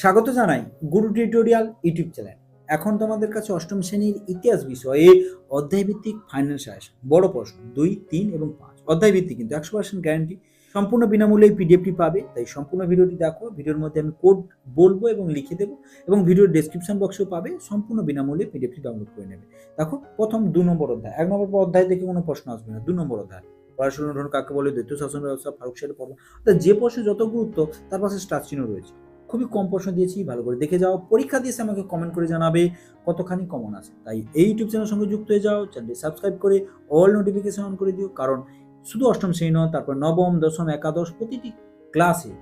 স্বাগত জানাই গুরু tutorial YouTube channel এখন তোমাদের কাছে অষ্টম শ্রেণির ইতিহাস বিষয়ে অধ্যায়ভিত্তিক ফাইনাল সাজেশন বড় প্রশ্ন দুই, তিন এবং পাঁচ। অধ্যায়ভিত্তিক কিন্তু একশো পার্সেন্ট গ্যারান্টি সম্পূর্ণ বিনামূল্যে পিডিএফটি পাবে, তাই সম্পূর্ণ ভিডিওটি দেখো। ভিডিওর মধ্যে আমি কোড বলব এবং লিখে দেবো এবং ভিডিওর ডেসক্রিপশন বক্সেও পাবে, সম্পূর্ণ বিনামূল্যে পিডিএফটি ডাউনলোড করে নেবে। দেখো, প্রথম দু নম্বর অধ্যায়। এক নম্বর অধ্যায় থেকে কোনো প্রশ্ন আসবে না, দু নম্বর অধ্যায়। পড়াশোনা ধরুন কাকে বলে, দ্বৈত শাসন ব্যবস্থা, ফারুক পর্ব অর্থাৎ যে প্রশ্নে যত গুরুত্ব, তার পাশে স্টার চিহ্ন রয়েছে। খুবই কম প্রশ্ন দিয়েছি, ভালো করে দেখে যাও। পরীক্ষা দিয়েছে আমাকে কমেন্ট করে জানাবে কতখানি কমন আছে। তাই এই ইউটিউব চ্যানেলের সঙ্গে যুক্ত হয়ে যাও চ্যানেলটি সাবস্ক্রাইব করে অল নোটিফিকেশন অন করে দিও, কারণ শুধু অষ্টম শ্রেণি নয়, তারপর নবম, দশম, একাদশ প্রতিটি ক্লাসে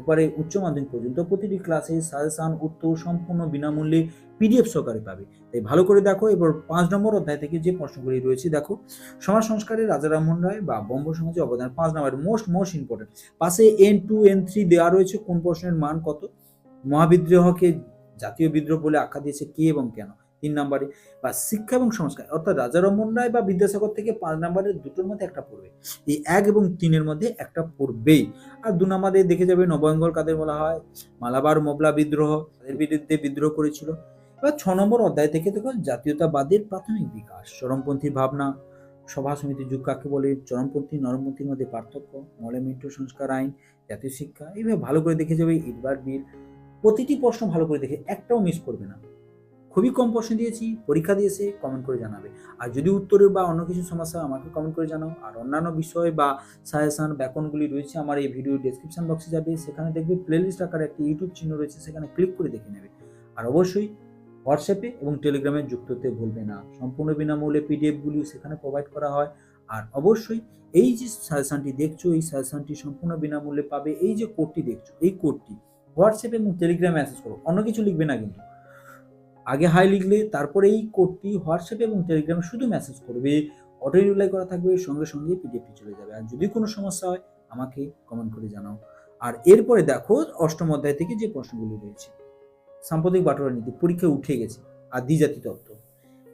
ওপরে উচ্চ মাধ্যমিক পর্যন্ত প্রতিটি ক্লাসে সাজেশান উত্তর সম্পূর্ণ বিনামূল্যে পিডিএফ সহকারে পাবে। তাই ভালো করে দেখো, এবার পাঁচ নম্বর অধ্যায় থেকে যে প্রশ্নগুলি রয়েছে, দেখো। সমাজ সংস্কারে রাজা রামমোহন রায় বা বঙ্গ সমাজে অবদান পাঁচ নম্বর মোস্ট মোস্ট ইম্পর্টেন্ট পাশে এন টু এন থ্রি দেওয়া রয়েছে, কোন প্রশ্নের মান কত? মহাবিদ্রোহকে জাতীয় বিদ্রোহ বলে আখ্যা দিয়েছে কে এবং কেন? তিন নম্বরে, বা শিক্ষা এবং সংস্কার, অর্থাৎ রাজা রমন রায় বা বিদ্যাসাগর থেকে পাঁচ নম্বরের দুটোর মধ্যে একটা পড়বে। এই এক এবং তিনের মধ্যে একটা পড়বেই। আর দু নম্বরে দেখে যাবে নববেঙ্গল কাদের বলা হয়, মালাবার মোবলা বিদ্রোহ, তাদের বিরুদ্ধে বিদ্রোহ করেছিল। এবার ছ নম্বর অধ্যায় থেকে দেখো জাতীয়তাবাদের প্রাথমিক বিকাশ চরমপন্থী ভাবনা, সভা সমিতির যুগ কাকে বলে, চরমপন্থী, নরমপন্থীর মধ্যে পার্থক্য মলে মেট্রো সংস্কার আইন, জাতীয় শিক্ষা, এইভাবে ভালো করে দেখে যাবে ইটবার বিল প্রতিটি প্রশ্ন ভালো করে দেখে একটাও মিস করবে না। খুবই কম প্রশ্ন দিয়েছি, পরীক্ষা দিয়েছে কমেন্ট করে জানাবে। আর যদি উত্তরের বা অন্য কিছু সমস্যা আমাকে কমেন্ট করে জানাও। আর অন্যান্য বিষয় বা সাজেশন ব্যাকরণগুলি রয়েছে, আমার এই ভিডিও ডেসক্রিপশন বক্সে যাবে। সেখানে দেখবে প্লেলিস্ট আকারে একটি ইউটিউব চিহ্ন রয়েছে, সেখানে ক্লিক করে দেখে নেবে। আর অবশ্যই হোয়াটসঅ্যাপে এবং টেলিগ্রামে যুক্ত হতে ভুলবে না। সম্পূর্ণ বিনামূল্যে পিডিএফগুলিও সেখানে প্রোভাইড করা হয়। আর অবশ্যই এই যে সাজেশনটি দেখছ, এই সাজেশনটি সম্পূর্ণ বিনামূল্যে পাবে। এই যে কোডটি দেখছ, এই কোডটি হোয়াটসঅ্যাপ এবং টেলিগ্রামে মেসেজ করো। অন্য কিছু লিখবে না কিন্তু। আগে হাই লিখলে তারপরে এই কোডটি হোয়াটসঅ্যাপ এবং টেলিগ্রামে শুধু মেসেজ করবে। অটো রিপ্লাই করা থাকবে, সঙ্গে সঙ্গে পিডিএফটি চলে যাবে। আর যদি কোনো সমস্যা হয়, আমাকে কমেন্ট করে জানাও। আর এরপরে দেখো, অষ্টম অধ্যায় থেকে যে প্রশ্নগুলি রয়েছে। সাম্প্রতিক বাটোয়ারা নীতি পরীক্ষায় উঠে গেছে। আর দ্বিজাতি তত্ত্ব।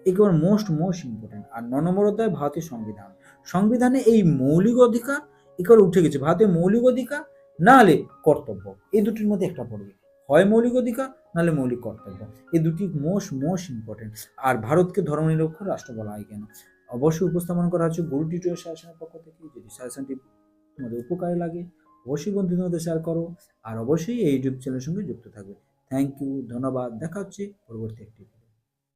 একেবারে মোস্ট মোস্ট ইম্পর্টেন্ট আর নম্বর অধ্যায় ভারতের সংবিধান। সংবিধানে এই মৌলিক অধিকার একেবারে উঠে গেছে। ভারতের মৌলিক অধিকার না হলে কর্তব্য। এই দুটির মধ্যে একটা পড়বে। হয় মৌলিক অধিকার নাহলে মৌলিক কর্তব্য। এই দুটি মোস্ট মোস্ট ইম্পর্টেন্ট আর ভারতকে ধর্মনিরপেক্ষ রাষ্ট্র বলা হয় কেন? অবশ্যই উপস্থাপন করা হচ্ছে গুরু টিউটোরিয়াল শাসনের পক্ষ থেকে। যদি শাসনটি তোমাদের উপকারে লাগে, অবশ্যই বন্ধুদের মধ্যে শেয়ার করো। আর অবশ্যই এই ইউটিউব চ্যানেলের সঙ্গে যুক্ত থাকবে। থ্যাংক ইউ ধন্যবাদ। দেখা হচ্ছে পরবর্তী একটি।